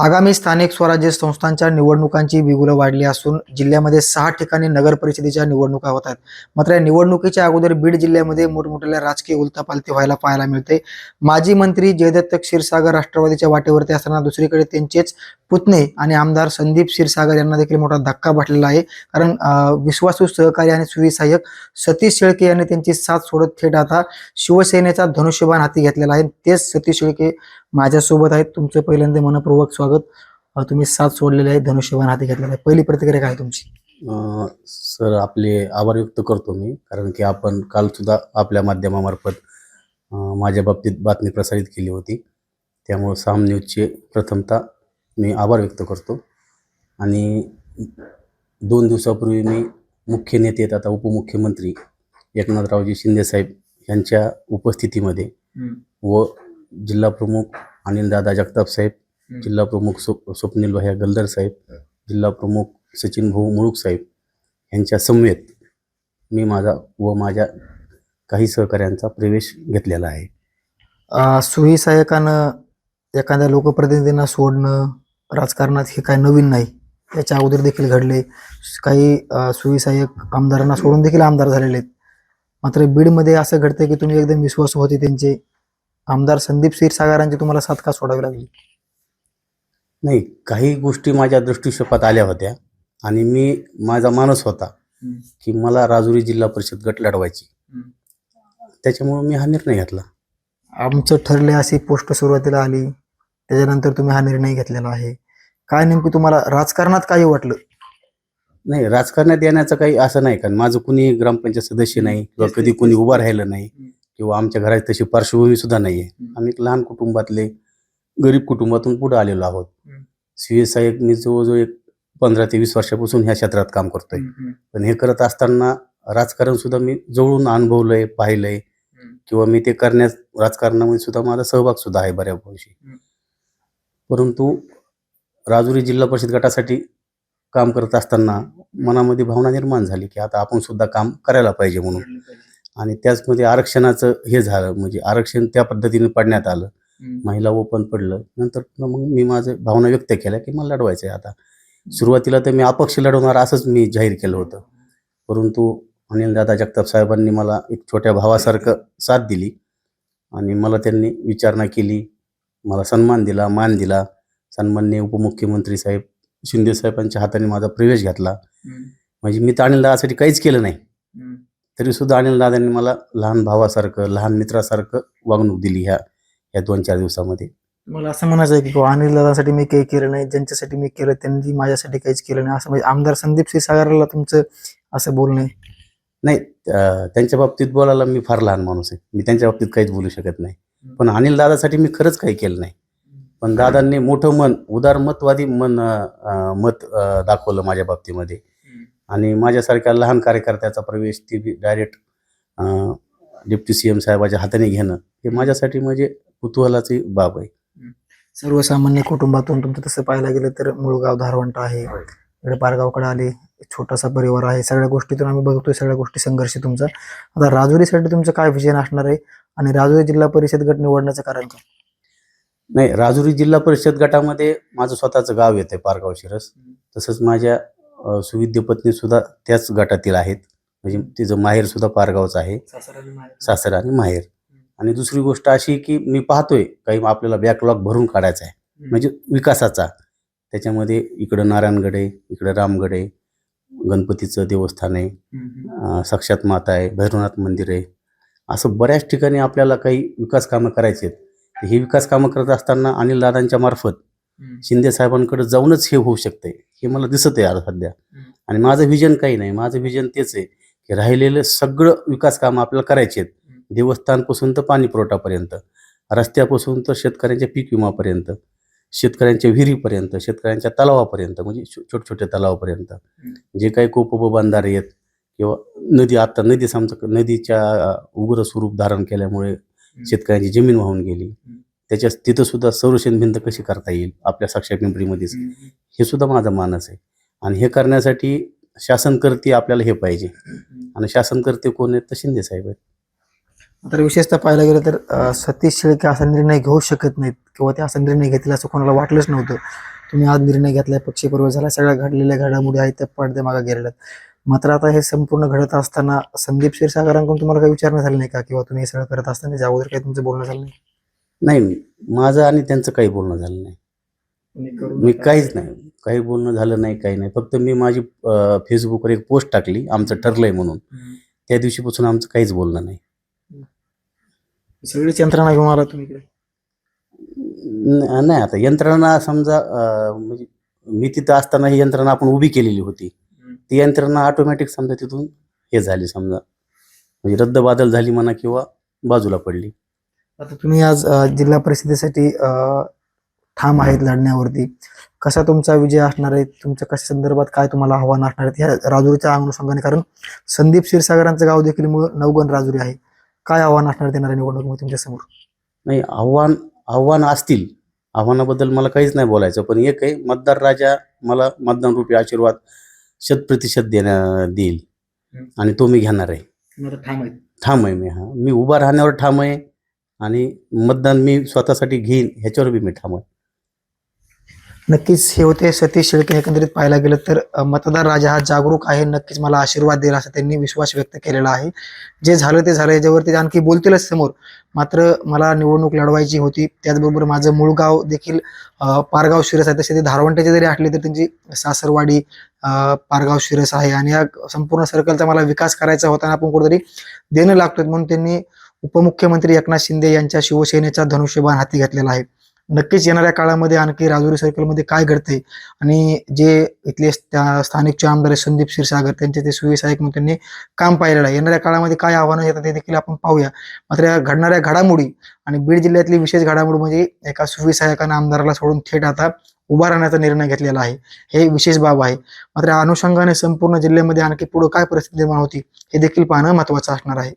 आगामी स्थानिक स्वराज्य संस्थांच्या निवडणुकांची बिगुलं वाढली असून जिल्ह्यामध्ये सहा ठिकाणी नगर परिषदेच्या निवडणुका होत आहेत. मात्र या निवडणुकीच्या अगोदर बीड जिल्ह्यामध्ये मोठमोठ्या राजकीय उलथापालथी व्हायला पाहायला मिळते. माजी मंत्री जयदत्त क्षीरसागर राष्ट्रवादीच्या वाटेवरती असताना दुसरीकडे त्यांचेच पुतणे आणि आमदार संदीप क्षीरसागर यांना देखील मोठा धक्का बसलेला आहे. कारण विश्वासू सहकारी आणि सुविसहाय्यक सतीश शेळके यांनी त्यांची साथ सोडत थेट आता शिवसेनेचा धनुष्यबाण हाती घेतलेला आहे. तेच सतीश शेळके माझ्यासोबत आहेत तुमचं पहिल्यांदा मनपूर्वक स्वागत. तुम्ही साथ सोडलेले आहे धनुष्यबाण हाती घेतलेला आहे पहिली प्रतिक्रिया काय तुमची? सर आपले आभार व्यक्त करतो मी कारण की आपण काल सुद्धा आपल्या माध्यमामार्फत माझ्या बाबतीत बातमी प्रसारित केली होती. त्यामुळं साम न्यूजचे प्रथमतः मी आभार व्यक्त करतो. आणि दोन दिवसापूर्वी मी मुख्य नेते आता उपमुख्यमंत्री एकनाथरावजी शिंदेसाहेब यांच्या उपस्थितीमध्ये व जिल्हा प्रमुख अनिलदादा जगताप साहेब जिल्हा प्रमुख स्व स्वप्नील भैया गल्दर साहेब जिल्हा प्रमुख सचिन भाऊ मुळूक साहेब यांच्या समवेत मी माझा व माझ्या काही सहकाऱ्यांचा प्रवेश घेतलेला आहे. अं, सुविसहायकानं एखाद्या लोकप्रतिनिधींना सोडणं राजकारणात हे काय नवीन नाही याच्या अगोदर देखील घडले. काही अं, सुविसहाय्यक आमदारांना सोडून देखील आमदार झालेले आहेत. मात्र बीडमध्ये असं घडतंय की तुम्ही एकदम विश्वास होते त्यांचे. आमदार संदीप क्षीरसागरांची तुम्हाला साथ का सोडावी लागली. नाही काही गोष्टी माझ्या दृष्टिक्षेपात आल्या होत्या आणि मी माझा मानस होता की मला राजुरी जिल्हा परिषद गट लढवायची. त्याच्यामुळे मी हा निर्णय घेतला. आमचं ठरले अशी पोस्ट सुरुवातीला आली. त्याच्यानंतर तुम्ही हा निर्णय घेतलेला आहे. काय नेमकी तुम्हाला राजकारणात काही वाटलं? नाही राजकारणात येण्याचं काही असं नाही कारण माझं कुणी ग्रामपंचायत सदस्य नाही किंवा कधी कुणी उभं राहिलं नाही. किंवा आमच्या घरात तशी पार्श्वभूमी सुद्धा नाहीये. आम्ही एक लहान कुटुंबातले गरीब कुटुंबातून पुढे आलेलो आहोत. सी एस साहेब मी जवळजवळ एक पंधरा ते वीस वर्षापासून ह्या क्षेत्रात काम करतोय. पण हे करत असताना राजकारण सुद्धा मी जवळून अनुभवलंय पाहिलंय. किंवा मी ते करण्यास राजकारणामध्ये सुद्धा माझा सहभाग सुद्धा आहे बऱ्यापैकी. परंतु राजुरी जिल्हा परिषद गटासाठी काम करत असताना मनामध्ये भावना निर्माण झाली की आता आपण सुद्धा काम करायला पाहिजे म्हणून. आणि त्याचमध्ये आरक्षणाचं हे झालं म्हणजे आरक्षण त्या पद्धतीने पडण्यात आलं. महिला ओपन पडलं. नंतर मग मी माझं भावना व्यक्त केल्या की मला लढवायचं आहे आता. सुरुवातीला तर मी अपक्ष लढवणार असंच मी जाहीर केलं होतं. परंतु अनिलदादा जगताप साहेबांनी मला एक छोट्या भावासारखं साथ दिली आणि मला त्यांनी विचारणा केली. मला सन्मान दिला मान दिला. सन्माननीय उपमुख्यमंत्री साहेब शिंदे साहेबांच्या हाताने माझा प्रवेश घेतला. म्हणजे मी तर अनिलदादासाठी काहीच केलं नाही. तरी सुद्धा अनिलदादांनी मला लहान भावासारखं लहान मित्रासारखं वागणूक दिली ह्या या दोन चार दिवसामध्ये. मला असं म्हणायचं आहे की अनिल दादासाठी मी काही केलं नाही ज्यांच्यासाठी मी केलं त्यांनी माझ्यासाठी काहीच केलं नाही. असं म्हणजे आमदार संदीप क्षीरसागरला तुमचं असं बोलणं. नाही त्यांच्या बाबतीत बोलायला मी फार लहान माणूस आहे. मी त्यांच्या बाबतीत काहीच बोलू शकत नाही. पण अनिल दादासाठी मी खरंच काही केलं नाही. पण दादांनी मोठं मन उदारमतवादी मन मत दाखवलं माझ्या बाबतीमध्ये. आणि माझ्यासारख्या लहान कार्यकर्त्याचा प्रवेश ती डायरेक्ट डिप्टी सी एम साहेबाच्या हाताने घेणं हे माझ्यासाठी म्हणजे कुतूहलाची बाब आहे. सर्वसामान्य कुटुंबातून तुमचं तसं पाहायला गेलं तर मुळगाव धारवंट आहे इकडे पारगावकडे आले छोटासा परिवार आहे सगळ्या गोष्टीतून आम्ही बघतोय सगळ्या गोष्टी संघर्ष तुमचा. आता राजुरीसाठी तुमचं काय विजन असणार आहे आणि राजुरी जिल्हा परिषद गट निवडण्याचं कारण काय? नाही राजुरी जिल्हा परिषद गटामध्ये माझं स्वतःचं गाव येतं आहे पारगाव शिरस. तसंच माझ्या सुविद्य पत्नी सुद्धा त्याच गटातील आहेत. म्हणजे तिचं माहेर सुद्धा पारगावचं आहे. सासर आणि माहेर. आणि दुसरी गोष्ट अशी की मी पाहतोय काही आपल्याला बॅकलॉग भरून काढायचा आहे. म्हणजे विकासाचा. त्याच्यामध्ये इकडं नारायणगड आहे इकडं रामगड आहे गणपतीचं देवस्थान आहे. साक्षात माता आहे भैरवनाथ मंदिर आहे. असं बऱ्याच ठिकाणी आपल्याला काही विकास कामं करायचे आहेत. हे विकास कामं करत असताना अनिल दादांच्या मार्फत शिंदे साहेबांकडे जाऊनच हे होऊ शकतंय. हे मला दिसत आहे आता सध्या. आणि माझं विजन काही नाही. माझं विजन तेच आहे की राहिलेलं सगळं विकास कामं आपल्याला करायचे आहेत. देवस्थानपासून तर पाणी पुरवठापर्यंत रस्त्यापासून तर शेतकऱ्यांच्या पीक विमापर्यंत शेतकऱ्यांच्या विहिरीपर्यंत शेतकऱ्यांच्या तलावापर्यंत म्हणजे छोटे छोटे तलावापर्यंत. जे काही कोपब बंधारे आहेत किंवा नदी आता नदी समजा नदीच्या उग्र स्वरूप धारण केल्यामुळे शेतकऱ्यांची जमीन वाहून गेली. त्याच्या तिथं सुद्धा संरक्षण भिंत कशी करता येईल? आपल्या साक्षा पिंपरीमध्येच हे सुद्धा माझा मानस आहे. आणि हे करण्यासाठी शासनकर्ते आपल्याला हे पाहिजे. आणि शासनकर्ते कोण आहेत? तर शिंदे साहेब आहेत. तर विशेषतः पाहायला गेलं तर सतीश शेळके असा निर्णय घेऊ शकत नाहीत किंवा ते असा निर्णय घेतील असं कोणाला वाटलंच नव्हतं. तुम्ही आज निर्णय घेतलाय पक्षपूर्व झाला सगळ्या घडलेल्या घडामोडी आहेत त्या पडद्या मागे गेलेल्या. मात्र आता हे संपूर्ण घडत असताना संदीप क्षीरसागरांकडून तुम्हाला काही विचारणं झालं नाही का? किंवा तुम्ही हे सगळं करत असताना अगोदर काही तुमचं बोलणं झालं नाही? नाही माझं आणि त्यांचं काही बोलणं झालं नाही. मी काहीच नाही. काही बोलणं झालं नाही काही नाही. फक्त मी माझी फेसबुकवर एक पोस्ट टाकली आमचं ठरलंय म्हणून. त्या दिवशीपासून आमचं काहीच बोलणं नाही. सगळीच यंत्रणा घेऊन आला तुम्ही नाही आता यंत्रणा समजा म्हणजे मी तिथं असताना ही यंत्रणा आपण उभी केलेली होती. ती यंत्रणा ऑटोमॅटिक समजा तिथून हे झाली समजा. म्हणजे रद्द बादल झाली म्हणा किंवा बाजूला पडली. आता तुम्ही आज जिल्हा परिषदेसाठी ठाम आहेत लढण्यावरती. कसा तुमचा विजय असणार आहे? तुमच्या कशा संदर्भात काय तुम्हाला आव्हान असणार आहे ह्या राजुरीच्या अनुषंगाने कारण संदीप क्षीरसागरांचं गाव देखील मूळ नवगण राजुरी आहे. काय आव्हान असणार आहे येणाऱ्या निवडणुकीमध्ये तुमच्यासमोर? नाही आव्हान आव्हान असतील. आव्हानाबद्दल मला काहीच नाही बोलायचं पण एक आहे मतदार राजा मला मतदान रूपी आशीर्वाद शत प्रतिशत देण्या देईल. आणि तो मी घेणार आहे. ठाम आहेत. ठाम आहे मी हा. मी उभा राहण्यावर ठाम आहे. आणि मतदान मी स्वतःसाठी घेईन ह्याच्यावर बी मी ठाम आहे नक्कीच हे होते सतीश शेळके एकंदरीत पाहायला गेलं तर मतदार राजा हा जागरूक आहे नक्कीच मला आशीर्वाद देईल असा त्यांनी विश्वास व्यक्त केलेला आहे. जे झालं ते झालं याच्यावरती ते आणखी बोलतीलच समोर. मात्र मला निवडणूक लढवायची होती त्याचबरोबर माझं मूळ गाव देखील पारगाव शिरस आहे. तसे ते धारवंट्याचे जरी आठले तर त्यांची सासरवाडी पारगाव शिरस आहे. आणि या संपूर्ण सर्कलचा मला विकास करायचा होता आणि आपण कुठेतरी देणं लागतोय म्हणून त्यांनी उपमुख्यमंत्री एकनाथ शिंदे यांच्या शिवसेनेचा धनुष्यबाण हाती घेतलेला आहे. नक्कीच येणाऱ्या काळामध्ये आणखी राजुरी सर्कलमध्ये काय घडते आणि जे इथले त्या स्थानिकचे आमदार संदीप क्षीरसागर त्यांचे ते सुविसहायक म्हणून त्यांनी काम पाहिलेलं आहे. येणाऱ्या काळामध्ये काय आव्हानं येतात ते देखील आपण पाहूया. मात्र या घडणाऱ्या घडामोडी आणि बीड जिल्ह्यातली विशेष घडामोड म्हणजे एका सुविसहायकानं आमदाराला सोडून थेट आता उभा राहण्याचा निर्णय घेतलेला आहे. हे विशेष बाब आहे. मात्र अनुषंगाने संपूर्ण जिल्ह्यामध्ये आणखी पुढे काय परिस्थिती निर्माण होती हे देखील पाहणं महत्वाचं असणार आहे.